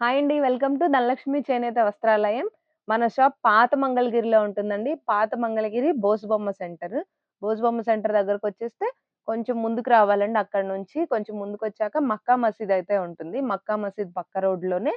Hi అండి. Welcome to Dhanalakshmi చేనేత వస్త్రాలయం. మన షాప్ పాత మంగళగిరిలో ఉంటుందండి. పాత మంగళగిరి బోసుబొమ్మ సెంటర్. బోసుబొమ్మ సెంటర్ దగ్గరకు వచ్చేస్తే కొంచెం ముందుకు రావాలండి. అక్కడి నుంచి కొంచెం ముందుకొచ్చాక మక్కా మసీద్ అయితే ఉంటుంది. మక్కా మసీద్ పక్క రోడ్‌లోనే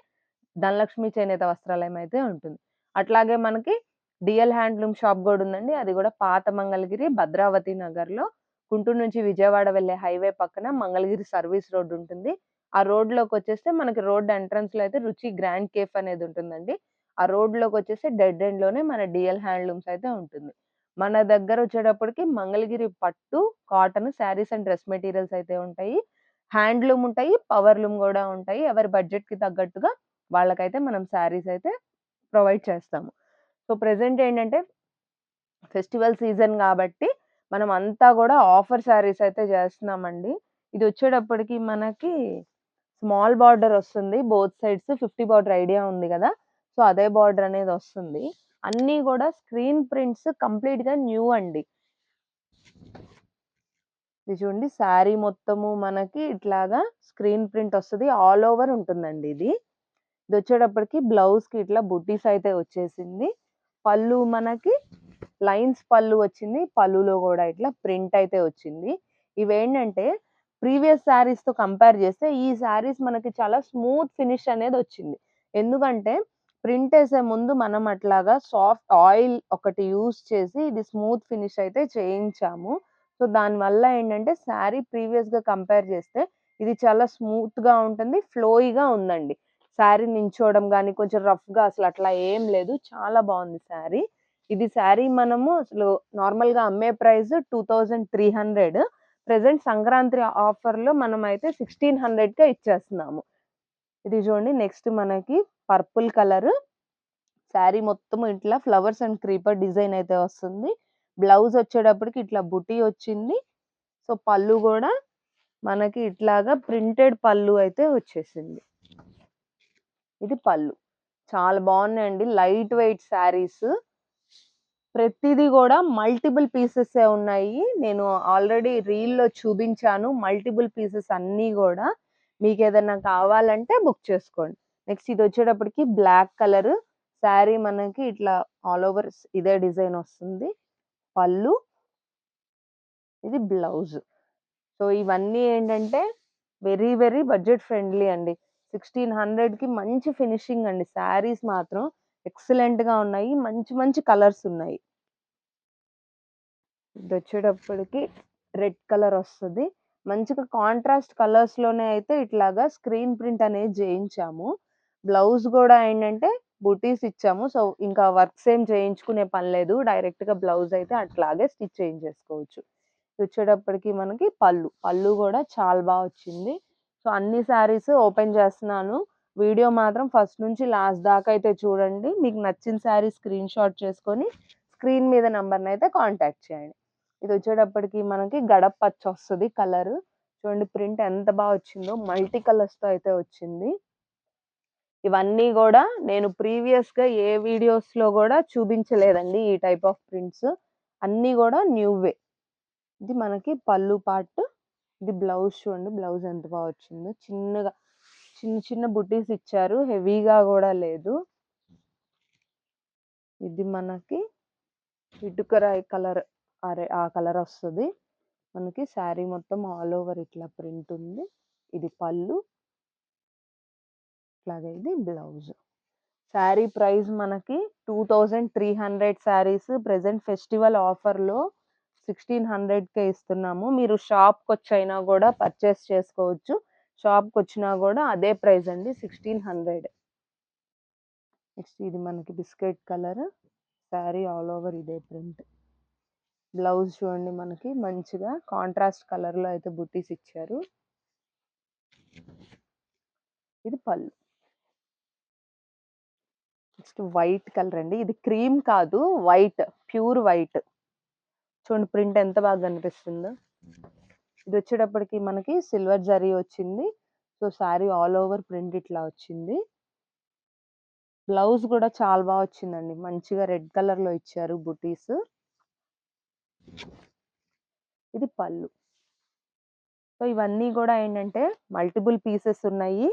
ధనలక్ష్మి చేనేత వస్త్రాలయం అయితే ఉంటుంది. అట్లాగే మనకి డిఎల్ హ్యాండ్లూమ్ షాప్ కూడా ఉందండి. అది కూడా పాత మంగళగిరి భద్రావతి నగర్‌లో గుంటూరు నుంచి విజయవాడ వెళ్ళే హైవే పక్కన మంగళగిరి సర్వీస్ రోడ్ ఉంటుంది. ఆ రోడ్లోకి వచ్చేస్తే మనకి రోడ్ ఎంట్రన్స్‌లో అయితే రుచి గ్రాండ్ కేఫ్ అనేది ఉంటుందండి. ఆ రోడ్లోకి వచ్చేసి డెడ్ ఎండ్‌లోనే మన డిఎల్ హ్యాండ్లూమ్స్ అయితే ఉంటుంది. మన దగ్గర వచ్చేటప్పటికి మంగళగిరి పట్టు, cotton sarees and dress materials అయితే ఉంటాయి. హ్యాండ్లూమ్ ఉంటాయి. పవర్‌లూమ్ కూడా ఉంటాయి. ఎవరి బడ్జెట్‌కి తగ్గట్టుగా వాళ్ళకైతే మనం శారీస్ అయితే ప్రొవైడ్ చేస్తాము. సో, ప్రజెంట్ ఏంటంటే ఫెస్టివల్ సీజన్ కాబట్టి మనం అంతా కూడా ఆఫర్ శారీస్ అయితే చేస్తున్నామండి ఇది వచ్చేటప్పటికి మనకి స్మాల్ బార్డర్ వస్తుంది బోత్ సైడ్స్ 50 బార్డర్ ఐడియా ఉంది కదా సో, అదే బార్డర్ అనేది వస్తుంది అన్నీ కూడా స్క్రీన్ ప్రింట్స్ కంప్లీట్‌గా న్యూ అండి. ఇది చూడండి శారీ మొత్తము మనకి ఇట్లాగా స్క్రీన్ ప్రింట్ వస్తుంది ఆల్ ఓవర్ ఉంటుందండి ఇది. ఇది వచ్చేటప్పటికి బ్లౌజ్‌కి ఇట్లా బుట్టీస్ అయితే వచ్చేసింది. పళ్ళు మనకి లైన్స్ పళ్ళు వచ్చింది. పళ్ళులో కూడా ఇట్లా ప్రింట్ అయితే వచ్చింది. ఇవేంటంటే ప్రీవియస్ శారీస్‌తో కంపేర్ చేస్తే ఈ శారీస్ మనకి చాలా స్మూత్ ఫినిష్ అనేది వచ్చింది ఎందుకంటే ప్రింట్ వేసే ముందు మనం అట్లాగా సాఫ్ట్ ఆయిల్ ఒకటి యూజ్ చేసి ఇది స్మూత్ ఫినిష్ అయితే చేయించాము. సో, దానివల్ల ఏంటంటే శారీ ప్రీవియస్‌గా కంపేర్ చేస్తే ఇది చాలా స్మూత్‌గా ఉంటుంది. ఫ్లోయిగా ఉందండి. శారీ నించోవడం కానీ కొంచెం రఫ్‌గా అసలు అట్లా ఏం లేదు. చాలా బాగుంది శారీ. ఇది శారీ మనము అసలు నార్మల్‌గా అమ్మే ప్రైస్ 2300 ప్రజెంట్ సంక్రాంతి ఆఫర్‌లో మనం అయితే సిక్స్టీన్ హండ్రెడ్గా ఇచ్చేస్తున్నాము. ఇది చూడండి నెక్స్ట్ మనకి పర్పుల్ కలర్. శారీ మొత్తం ఇట్లా ఫ్లవర్స్ అండ్ క్రీపర్ డిజైన్ అయితే వస్తుంది. బ్లౌజ్ వచ్చేటప్పటికి ఇట్లా బుటీ వచ్చింది. సో, పళ్ళు కూడా మనకి ఇట్లాగా ప్రింటెడ్ పళ్ళు అయితే వచ్చేసింది. ఇది పళ్ళు. చాలా బాగున్నాయండి లైట్ వెయిట్ శారీస్. ప్రతిదీ కూడా మల్టిపుల్ పీసెసే ఉన్నాయి. నేను ఆల్రెడీ రీల్‌లో చూపించాను. మల్టిపుల్ పీసెస్ అన్నీ కూడా మీకు ఏదైనా కావాలంటే బుక్ చేసుకోండి. నెక్స్ట్ ఇది వచ్చేటప్పటికి బ్లాక్ కలర్. శారీ మనకి ఇట్లా ఆల్ ఓవర్ ఇదే డిజైన్ వస్తుంది. పళ్ళు. ఇది బ్లౌజ్. సో, ఇవన్నీ ఏంటంటే వెరీ వెరీ బడ్జెట్ ఫ్రెండ్లీ అండి. 1600కి మంచి ఫినిషింగ్ అండి. శారీస్ మాత్రం ఎక్సలెంట్‌గా ఉన్నాయి. మంచి మంచి కలర్స్ ఉన్నాయి. ఇదొచ్చేటప్పటికి రెడ్ కలర్ వస్తుంది మంచిగా కాంట్రాస్ట్ కలర్స్‌లోనే అయితే ఇట్లాగా స్క్రీన్ ప్రింట్ అనేది చేయించాము బ్లౌజ్ కూడా ఏంటంటే బుటీస్ ఇచ్చాము. సో, ఇంకా వర్క్స్ ఏం చేయించుకునే పని లేదు. డైరెక్ట్‌గా బ్లౌజ్ అయితే అట్లాగే స్టిచ్ చేయించేసుకోవచ్చు. వచ్చేటప్పటికి మనకి పళ్ళు. పళ్ళు కూడా చాలా బాగా వచ్చింది. సో, అన్ని శారీస్ ఓపెన్ చేస్తున్నాను. వీడియో మాత్రం ఫస్ట్ నుంచి లాస్ట్ దాకా అయితే చూడండి. మీకు నచ్చిన శారీ స్క్రీన్ షాట్ చేసుకొని స్క్రీన్ మీద నెంబర్ని అయితే కాంటాక్ట్ చేయండి. ఇది వచ్చేటప్పటికి మనకి గడప పచ్చ కలర్. చూడండి ప్రింట్ ఎంత బాగా వచ్చిందో మల్టీ కలర్స్‌తో అయితే వచ్చింది. ఇవన్నీ కూడా నేను ప్రీవియస్‌గా ఏ వీడియోస్‌లో కూడా చూపించలేదండి. ఈ టైప్ ఆఫ్ ప్రింట్స్. అన్నీ కూడా న్యూవే. ఇది మనకి పళ్ళు పార్ట్. ఇది బ్లౌజ్ చూడండి. బ్లౌజ్ ఎంత బాగా వచ్చిందో. చిన్నగా చిన్న చిన్న బుటీస్ ఇచ్చారు. హెవీగా కూడా లేదు. ఇది మనకి ఇటుకరాయి కలర్ అరే ఆ కలర్ వస్తుంది మనకి శారీ మొత్తం ఆల్ ఓవర్ ఇట్లా ప్రింట్ ఉంది. ఇది పళ్ళు. ఇట్లాగే ఇది బ్లౌజ్. శారీ ప్రైస్ మనకి 2300 శారీస్ ప్రజెంట్ ఫెస్టివల్ ఆఫర్‌లో 1600కే ఇస్తున్నాము. మీరు షాప్కి వచ్చైనా కూడా పర్చేస్ చేసుకోవచ్చు. షాప్‌కొచ్చినా కూడా అదే ప్రైస్ అండి 1600. నెక్స్ట్ ఇది మనకి biscuit colour. Saree all over ఇదే ప్రింట్. బ్లౌజ్ చూడండి మనకి మంచిగా కాంట్రాస్ట్ కలర్‌లో అయితే బుటీస్ ఇచ్చారు. ఇది పళ్ళు. నెక్స్ట్ వైట్ కలర్ అండి. ఇది క్రీమ్ కాదు వైట్. Pure white. చూడండి ప్రింట్ ఎంత బాగా కనిపిస్తుందో. ఇది వచ్చేటప్పటికి మనకి సిల్వర్ జరీ వచ్చింది. So, saree all over print ఇట్లా వచ్చింది. బ్లౌజ్ కూడా చాలా బాగా వచ్చిందండి. మంచిగా రెడ్ కలర్‌లో ఇచ్చారు బుటీస్. ఇది పళ్ళు. సో, ఇవన్నీ కూడా ఏంటంటే మల్టిపుల్ పీసెస్ ఉన్నాయి.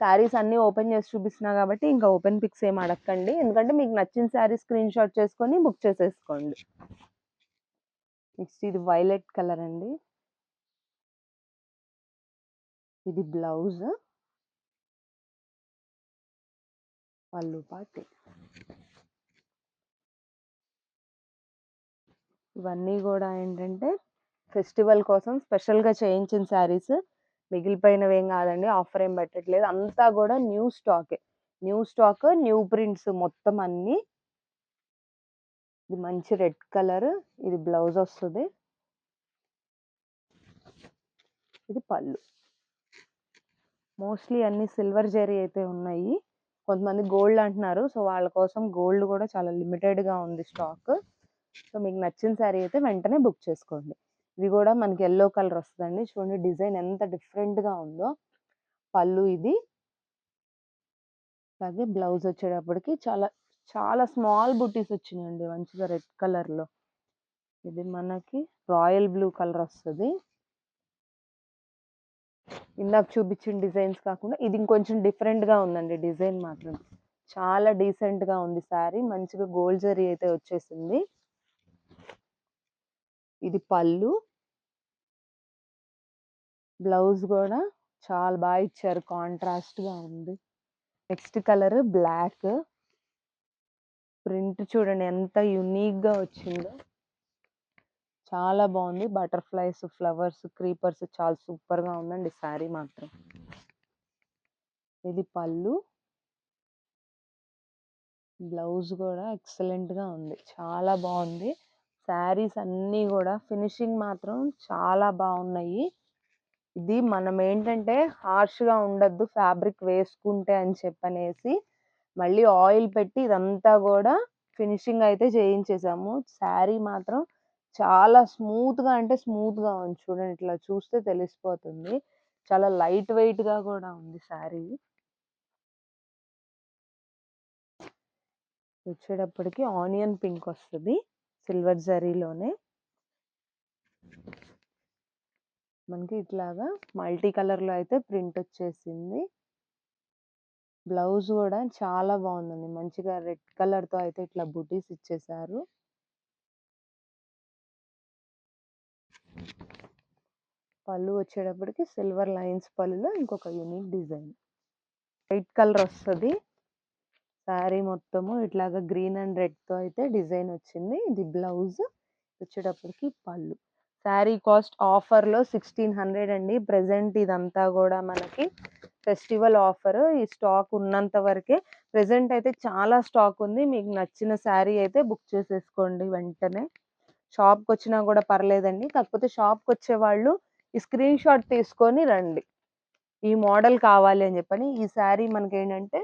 శారీస్ అన్నీ ఓపెన్ చేసి చూపిస్తున్నా కాబట్టి ఇంకా ఓపెన్ పిక్స్ ఏం అడగండి ఎందుకంటే మీకు నచ్చిన శారీ స్క్రీన్ షాట్ చేసుకొని బుక్ చేసేసుకోండి నెక్స్ట్ ఇది వైలెట్ కలర్ అండి ఇది బ్లౌజ్. పళ్ళు పాటి. ఇవన్నీ కూడా ఏంటంటే ఫెస్టివల్ కోసం స్పెషల్గా చేయించిన శారీస్. మిగిలిపోయినవి ఏం కాదండి ఆఫర్ ఏం పెట్టట్లేదు. అంతా కూడా న్యూ స్టాకే. న్యూ స్టాక్ న్యూ ప్రింట్స్ మొత్తం అన్నీ. ఇది మంచి రెడ్ కలర్ ఇది బ్లౌజ్ వస్తుంది. ఇది పళ్ళు. మోస్ట్లీ అన్ని సిల్వర్ జెరీ అయితే ఉన్నాయి. కొంతమంది గోల్డ్ అంటున్నారు. సో వాళ్ళ కోసం గోల్డ్ కూడా చాలా లిమిటెడ్గా ఉంది స్టాక్. సో మీకు నచ్చిన శారీ అయితే వెంటనే బుక్ చేసుకోండి. ఇది కూడా మనకి ఎల్లో కలర్ వస్తుందండి. చూడండి డిజైన్ ఎంత డిఫరెంట్గా ఉందో. పళ్ళు ఇది. అలాగే బ్లౌజ్ వచ్చేటప్పటికి చాలా చాలా స్మాల్ బుటీస్ వచ్చినాయండి మంచిగా రెడ్ కలర్లో. ఇది మనకి రాయల్ బ్లూ కలర్ వస్తుంది. ఇందాక చూపించిన డిజైన్స్ కాకుండా ఇది ఇంకొంచెం డిఫరెంట్గా ఉందండి డిజైన్ మాత్రం. చాలా డీసెంట్గా ఉంది శారీ. మంచిగా గోల్డ్ జరీ అయితే వచ్చేసింది. ఇది పళ్ళు. బ్లౌజ్ కూడా చాలా బాగా ఇచ్చారు. కాంట్రాస్ట్గా ఉంది. నెక్స్ట్ కలర్ బ్లాక్ ప్రింట్ చూడండి ఎంత యునీక్గా వచ్చిందో. చాలా బాగుంది. బటర్ఫ్లైస్ ఫ్లవర్స్ క్రీపర్స్ చాలా సూపర్గా ఉందండి శారీ మాత్రం. ఇది పళ్ళు. బ్లౌజ్ కూడా ఎక్సలెంట్గా ఉంది. చాలా బాగుంది. శారీస్ అన్నీ కూడా ఫినిషింగ్ మాత్రం చాలా బాగున్నాయి. ఇది మనం ఏంటంటే హార్ష్గా ఉండద్దు ఫ్యాబ్రిక్ వేసుకుంటే అని చెప్పనేసి మళ్ళీ ఆయిల్ పెట్టి ఇదంతా కూడా ఫినిషింగ్ అయితే చేయించేసాము. శారీ మాత్రం చాలా స్మూత్గా అంటే స్మూత్గా ఉంది చూడండి. ఇట్లా చూస్తే తెలిసిపోతుంది. చాలా లైట్ వెయిట్గా కూడా ఉంది శారీ. వచ్చేటప్పటికి ఆనియన్ పింక్ వస్తుంది. సిల్వర్ జరీలోనే. మనకి ఇట్లాగా మల్టీ కలర్లో అయితే ప్రింట్ వచ్చేసింది. బ్లౌజ్ కూడా చాలా బాగుందండి. మంచిగా రెడ్ కలర్తో అయితే ఇట్లా బుటీస్ ఇచ్చేసారు. పళ్ళు వచ్చేటప్పటికి సిల్వర్ లైన్స్ పళ్ళులో ఇంకొక యూనిక్ డిజైన్. వైట్ కలర్ వస్తుంది. శారీ మొత్తము ఇట్లాగా గ్రీన్ అండ్ రెడ్తో అయితే డిజైన్ వచ్చింది. ఇది బ్లౌజ్ వచ్చేటప్పటికి పళ్ళు. శారీ కాస్ట్ ఆఫర్లో సిక్స్టీన్ హండ్రెడ్ అండి. ప్రజెంట్ ఇదంతా కూడా మనకి ఫెస్టివల్ ఆఫర్. ఈ స్టాక్ ఉన్నంత వరకే ప్రజెంట్ అయితే చాలా స్టాక్ ఉంది. మీకు నచ్చిన శారీ అయితే బుక్ చేసేసుకోండి వెంటనే. షాప్కి వచ్చినా కూడా పర్లేదండి. కాకపోతే షాప్కి వచ్చే వాళ్ళు ఈ స్క్రీన్ షాట్ తీసుకొని రండి. ఈ మోడల్ కావాలి అని చెప్పని ఈ శారీ మనకి ఏంటంటే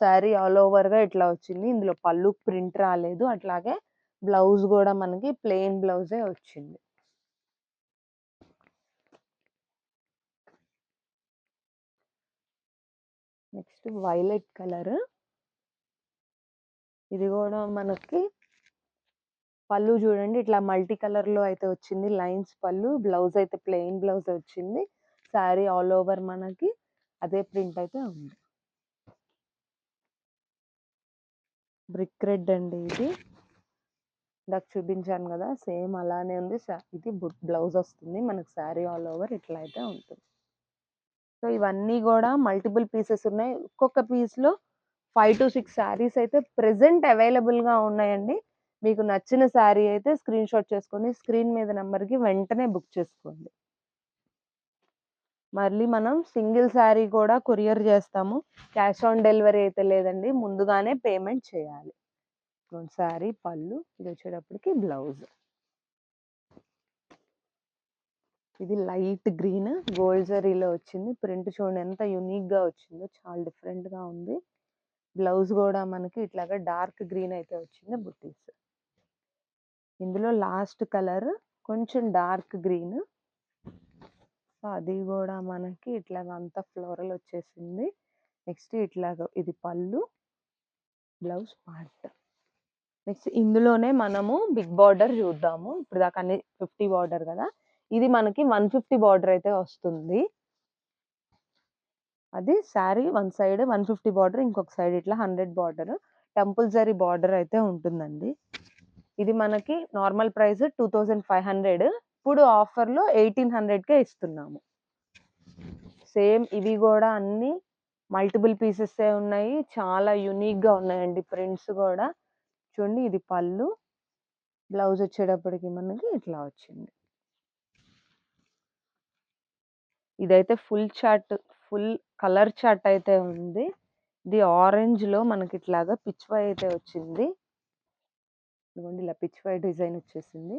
శారీ ఆల్ ఓవర్గా ఇట్లా వచ్చింది. ఇందులో పళ్ళు ప్రింట్ రాలేదు. అట్లాగే బ్లౌజ్ కూడా మనకి ప్లెయిన్ బ్లౌజే వచ్చింది. Next violet colour. ఇది కూడా మనకి పళ్ళు చూడండి. ఇట్లా మల్టీ కలర్లో అయితే వచ్చింది. లైన్స్ పళ్ళు బ్లౌజ్ అయితే ప్లెయిన్ బ్లౌజ్ వచ్చింది. శారీ ఆల్ ఓవర్ మనకి అదే ప్రింట్ అయితే ఉంది. బ్రిక్ రెడ్ అండి ఇది. ఇందాక చూపించాను కదా సేమ్ అలానే ఉంది. ఇది బ్లౌజ్ వస్తుంది. మనకి శారీ ఆల్ ఓవర్ ఇట్లా అయితే ఉంటుంది. సో ఇవన్నీ కూడా మల్టిపుల్ పీసెస్ ఉన్నాయి. ఒక్కొక్క పీస్లో ఫైవ్ టు సిక్స్ శారీస్ అయితే ప్రెసెంట్ అవైలబుల్గా ఉన్నాయండి. మీకు నచ్చిన శారీ అయితే స్క్రీన్ షాట్ చేసుకొని స్క్రీన్ మీద నెంబర్కి వెంటనే బుక్ చేసుకోండి. మళ్ళీ మనం సింగిల్ శారీ కూడా కొరియర్ చేస్తాము. క్యాష్ ఆన్ డెలివరీ అయితే లేదండి. ముందుగానే పేమెంట్ చేయాలి. శారీ పళ్ళు ఇది వచ్చేటప్పటికి బ్లౌజ్. ఇది లైట్ గ్రీన్ గోల్డ్ జరీలో వచ్చింది. ప్రింట్ చూడండి ఎంత యునిక్గా వచ్చిందో చాలా డిఫరెంట్గా ఉంది. బ్లౌజ్ కూడా మనకి ఇట్లాగా డార్క్ గ్రీన్ అయితే వచ్చింది బుట్టీస్ ఇందులో లాస్ట్ కలర్ కొంచెం డార్క్ గ్రీన్. సో అది కూడా మనకి ఇట్లాగ అంతా ఫ్లోరల్ వచ్చేసింది. నెక్స్ట్ ఇట్లాగ ఇది పళ్ళు బ్లౌజ్ పార్ట్. నెక్స్ట్ ఇందులోనే మనము బిగ్ బార్డర్ చూద్దాము. ఇప్పుడు దాకా అన్ని ఫిఫ్టీ బార్డర్ కదా. ఇది మనకి వన్ ఫిఫ్టీ బార్డర్ అయితే వస్తుంది. అది saree one side one fifty border ఇంకొక సైడ్ ఇట్లా hundred border. Temple zari border అయితే ఉంటుందండి. ఇది మనకి normal price two thousand five hundred ఇప్పుడు ఆఫర్లో ఎయిటీన్ హండ్రెడ్కే ఇస్తున్నాము. సేమ్ ఇవి కూడా అన్నీ మల్టిపుల్ పీసెస్ ఉన్నాయి. చాలా యునిక్గా ఉన్నాయండి ప్రింట్స్ కూడా. చూడండి ఇది పళ్ళు. బ్లౌజ్ వచ్చేటప్పటికి మనకి ఇట్లా వచ్చింది. ఇదైతే full chart full colour chart అయితే ఉంది. ఇది ఆరెంజ్లో మనకి ఇట్లాగా పిచ్వై అయితే వచ్చింది. ఇదిగోండి ఇలా పిచ్వై డిజైన్ వచ్చేసింది.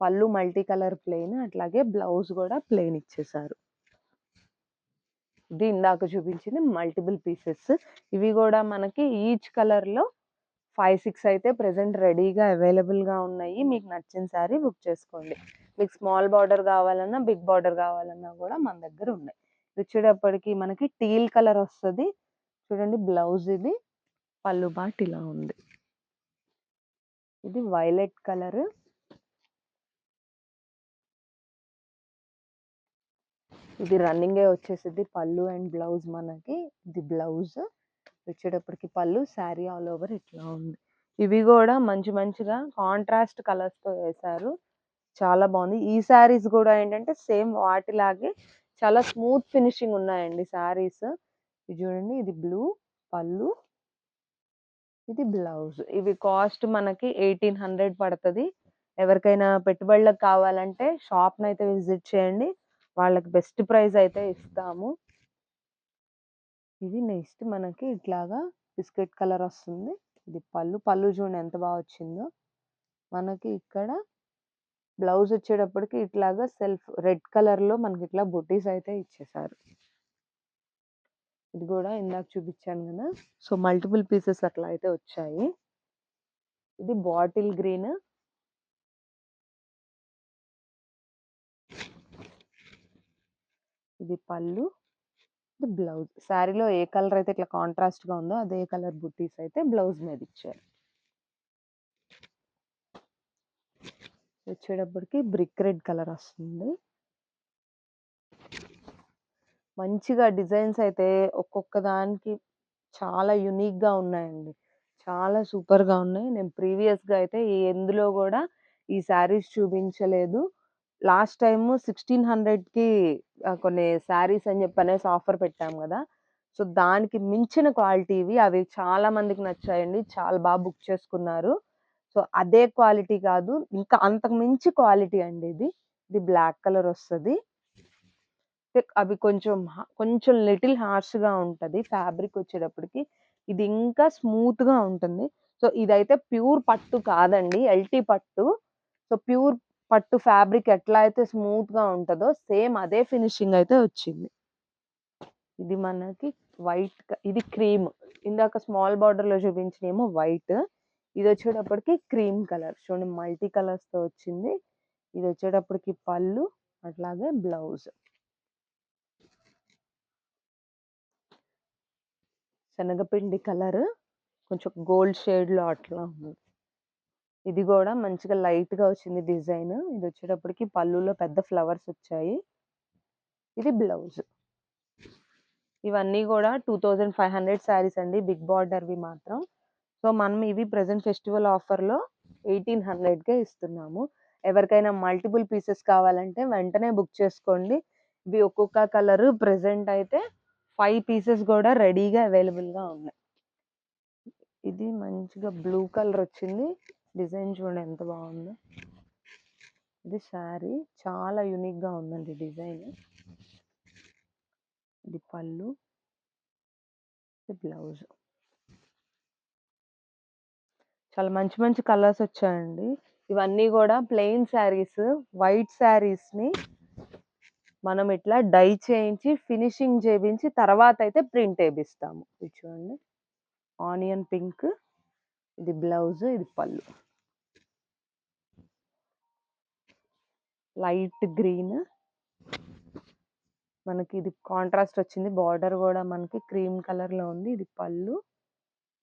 పళ్ళు మల్టీ కలర్ ప్లెయిన్ అట్లాగే బ్లౌజ్ కూడా ప్లెయిన్ ఇచ్చేసారు. ఇది ఇందాక చూపించింది మల్టిపుల్ పీసెస్. ఇవి కూడా మనకి ఈచ్ కలర్లో ఫైవ్ సిక్స్ అయితే ప్రజెంట్ రెడీగా అవైలబుల్గా ఉన్నాయి. మీకు నచ్చిన సారీ బుక్ చేసుకోండి. మీకు స్మాల్ బార్డర్ కావాలన్నా బిగ్ బార్డర్ కావాలన్నా కూడా మన దగ్గర ఉన్నాయి. ఇది వచ్చేటప్పటికి మనకి టీల్ కలర్ వస్తుంది. చూడండి బ్లౌజ్ ఇది పళ్ళు బాట్ ఇలా ఉంది. ఇది వైలెట్ కలర్. ఇది రన్నింగే వచ్చేసింది పళ్ళు అండ్ బ్లౌజ్ మనకి. ఇది బ్లౌజ్ వచ్చేటప్పటికి పళ్ళు శారీ ఆల్ ఓవర్ ఇట్లా ఉంది. ఇవి కూడా మంచి మంచిగా కాంట్రాస్ట్ కలర్స్తో వేశారు. చాలా బాగుంది. ఈ శారీస్ కూడా ఏంటంటే సేమ్ వాటిలాగే చాలా స్మూత్ ఫినిషింగ్ ఉన్నాయండి శారీస్. ఇది చూడండి ఇది బ్లూ పళ్ళు. ఇది బ్లౌజ్. ఇవి కాస్ట్ మనకి ఎయిటీన్ హండ్రెడ్ పడుతుంది. ఎవరికైనా పెట్టుబడులకు కావాలంటే షాప్ని అయితే విజిట్ చేయండి. వాళ్ళకి బెస్ట్ ప్రైస్ అయితే ఇస్తాము. ఇది నెక్స్ట్ మనకి ఇట్లాగా బిస్కెట్ కలర్ వస్తుంది. ఇది పళ్ళు పళ్ళు చూడండి ఎంత బాగా వచ్చిందో. మనకి ఇక్కడ బ్లౌజ్ వచ్చేటప్పటికి ఇట్లాగా సెల్ఫ్ రెడ్ కలర్లో మనకి ఇట్లా బుటీస్ అయితే ఇచ్చేసారు. ఇది కూడా ఇందాక చూపించాను కదా సో మల్టిపుల్ పీసెస్ అట్లా అయితే వచ్చాయి. ఇది బాటిల్ గ్రీన్. ఇది పళ్ళు. ఇది బ్లౌజ్. శారీలో ఏ కలర్ అయితే ఇట్లా కాంట్రాస్ట్గా ఉందో అదే కలర్ బుట్టీస్ అయితే బ్లౌజ్ మీద ఇచ్చారు. వచ్చేటప్పటికి బ్రిక్ రెడ్ కలర్ వస్తుంది. మంచిగా డిజైన్స్ అయితే ఒక్కొక్క దానికి చాలా యూనిక్గా ఉన్నాయండి. చాలా సూపర్గా ఉన్నాయి. నేను ప్రీవియస్గా అయితే ఎందులో కూడా ఈ శారీస్ చూపించలేదు. లాస్ట్ టైము సిక్స్టీన్ హండ్రెడ్కి కొన్ని శారీస్ అని చెప్పి అనేసి ఆఫర్ పెట్టాం కదా! సో దానికి మించిన క్వాలిటీవి అవి చాలా మందికి నచ్చాయండి. చాలా బాగా బుక్ చేసుకున్నారు. సో అదే క్వాలిటీ కాదు. ఇంకా అంతకు మించి క్వాలిటీ అండి ఇది. ఇది బ్లాక్ కలర్ వస్తుంది. అవి కొంచెం కొంచెం లిటిల్ హార్ష్గా ఉంటుంది ఫ్యాబ్రిక్ వచ్చేటప్పటికి. ఇది ఇంకా స్మూత్గా ఉంటుంది. సో ఇదైతే ప్యూర్ పట్టు కాదండి ఎల్టీ పట్టు. సో ప్యూర్ పట్టు ఫ్యాబ్రిక్ ఎట్లా అయితే స్మూత్గా ఉంటుందో సేమ్ అదే ఫినిషింగ్ అయితే వచ్చింది. ఇది మనకి వైట్ ఇది క్రీమ్. ఇందాక స్మాల్ బార్డర్లో చూపించిన చూపించినేమో వైట్. ఇది వచ్చేటప్పటికి క్రీమ్ కలర్. చూడండి మల్టీ కలర్స్తో వచ్చింది. ఇది వచ్చేటప్పటికి పళ్ళు అట్లాగే బ్లౌజ్. శనగపిండి కలర్ కొంచెం గోల్డ్ షేడ్లో అట్లా ఉంది. ఇది కూడా మంచిగా లైట్గా వచ్చింది డిజైన్. ఇది వచ్చేటప్పటికి పళ్ళులో పెద్ద ఫ్లవర్స్ వచ్చాయి. ఇది బ్లౌజ్. ఇవన్నీ కూడా two thousand five hundred saris అండి బిగ్ బార్డర్వి మాత్రం. సో మనం ఇవి ప్రజెంట్ ఫెస్టివల్ ఆఫర్లో ఎయిటీన్ హండ్రెడ్కే ఇస్తున్నాము. ఎవరికైనా మల్టిపుల్ పీసెస్ కావాలంటే వెంటనే బుక్ చేసుకోండి. ఇవి ఒక్కొక్క కలర్ ప్రెసెంట్ అయితే ఫైవ్ పీసెస్ కూడా రెడీగా అవైలబుల్గా ఉన్నాయి. ఇది మంచిగా బ్లూ కలర్ వచ్చింది. డిజైన్ చూడండి ఎంత బాగుందో. ఇది శారీ. చాలా యూనిక్గా ఉందండి డిజైన్. ఇది పళ్ళు. ఇది బ్లౌజ్. చాలా మంచి మంచి కలర్స్ వచ్చాయండి. ఇవన్నీ కూడా ప్లెయిన్ శారీస్ వైట్ శారీస్ని మనం ఇట్లా డై చేయించి ఫినిషింగ్ చేయించి తర్వాత అయితే ప్రింట్ వేపిస్తాము ఇది చూడండి. ఆనియన్ పింక్ ఇది బ్లౌజ్ ఇది పళ్ళు. Light green. మనకి ఇది కాంట్రాస్ట్ వచ్చింది. బార్డర్ కూడా మనకి క్రీమ్ కలర్లో ఉంది. ఇది పళ్ళు.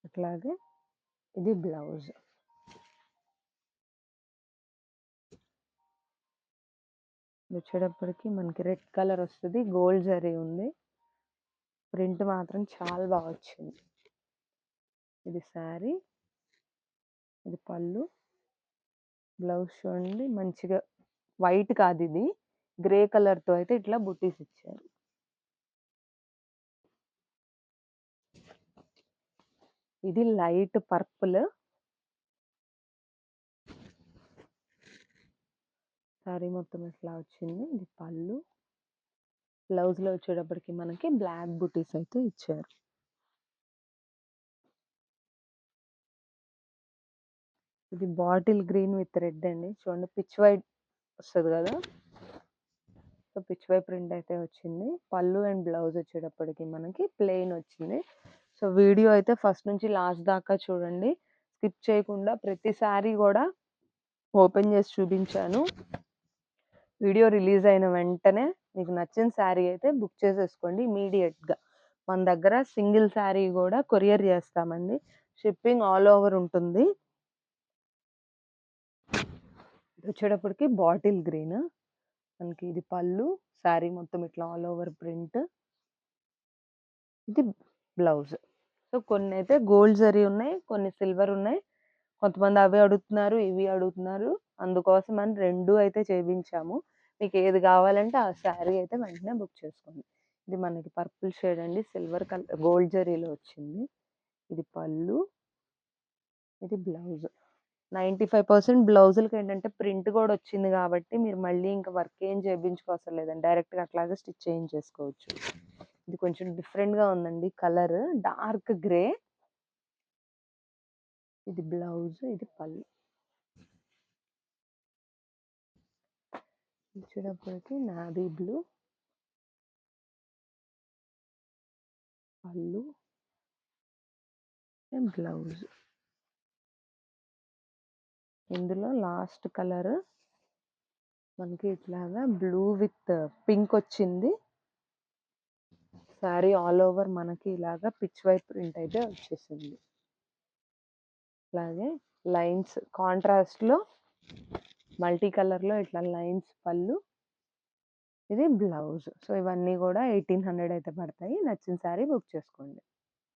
అట్లాగే ఇది బ్లౌజ్. వచ్చేటప్పటికి మనకి రెడ్ కలర్ వస్తుంది గోల్డ్ జరీ ఉంది. ప్రింట్ మాత్రం చాలా బాగా వచ్చింది. ఇది శారీ. ఇది పళ్ళు. బ్లౌజ్ చూడండి మంచిగా వైట్ కాదు ఇది. గ్రే కలర్తో అయితే ఇట్లా బుట్టీస్ ఇచ్చారు. ఇది లైట్ పర్పుల్. శారీ మొత్తం ఇట్లా వచ్చింది. ఇది పళ్ళు. బ్లౌజ్లో వచ్చేటప్పటికి మనకి బ్లాక్ బుటీస్ అయితే ఇచ్చారు. ఇది బాటిల్ గ్రీన్ విత్ రెడ్ అండి. చూడండి పిచ్ వైట్ వస్తుంది కదా? సో పిచ్ వై ప్రింట్ అయితే వచ్చింది. పళ్ళు అండ్ బ్లౌజ్ వచ్చేటప్పటికి మనకి ప్లెయిన్ వచ్చింది. సో వీడియో అయితే ఫస్ట్ నుంచి లాస్ట్ దాకా చూడండి. స్కిప్ చేయకుండా ప్రతి శారీ కూడా ఓపెన్ చేసి చూపించాను. వీడియో రిలీజ్ అయిన వెంటనే మీకు నచ్చిన శారీ అయితే బుక్ చేసేసుకోండి ఇమీడియట్గా. మన దగ్గర సింగిల్ శారీ కూడా కొరియర్ చేస్తామండి. షిప్పింగ్ ఆల్ ఓవర్ ఉంటుంది. వచ్చేటప్పటికి బాటిల్ గ్రీన్. మనకి ఇది పళ్ళు శారీ మొత్తం ఇట్లా ఆల్ ఓవర్ ప్రింట్. ఇది బ్లౌజ్. సో కొన్ని అయితే గోల్డ్ జరీ ఉన్నాయి కొన్ని సిల్వర్ ఉన్నాయి. కొంతమంది అవి అడుగుతున్నారు ఇవి అడుగుతున్నారు. అందుకోసం అని రెండు అయితే చేయించాము మీకు ఏది కావాలంటే ఆ శారీ అయితే వెంటనే బుక్ చేసుకోండి. ఇది మనకి పర్పుల్ షేడ్ అండి. సిల్వర్ కలర్ గోల్డ్ జరీలో వచ్చింది. ఇది పళ్ళు. ఇది బ్లౌజ్. నైంటీ ఫైవ్ పర్సెంట్ బ్లౌజులకి ఏంటంటే ప్రింట్ కూడా వచ్చింది కాబట్టి మీరు మళ్ళీ ఇంకా వర్క్ ఏం చేయించుకోవసరం లేదండి. డైరెక్ట్గా అట్లాగే స్టిచ్ చేయించేసుకోవచ్చు. ఇది కొంచెం డిఫరెంట్గా ఉందండి. Colour dark grey. ఇది బ్లౌజ్ ఇది పళ్ళు. ఇచ్చేటప్పటికి నావీ బ్లూ. పళ్ళు. And blouse. ఇందులో లాస్ట్ కలర్ మనకి ఇట్లాగా బ్లూ విత్ పింక్ వచ్చింది. శారీ ఆల్ ఓవర్ మనకి ఇలాగా పిచ్ వైప్ ప్రింట్ అయితే వచ్చేసింది. అలాగే లైన్స్ కాంట్రాస్ట్లో మల్టీ కలర్లో ఇట్లా లైన్స్ పళ్ళు. ఇది బ్లౌజ్. సో ఇవన్నీ కూడా ఎయిటీన్ హండ్రెడ్ అయితే పడతాయి. నచ్చిన శారీ బుక్ చేసుకోండి.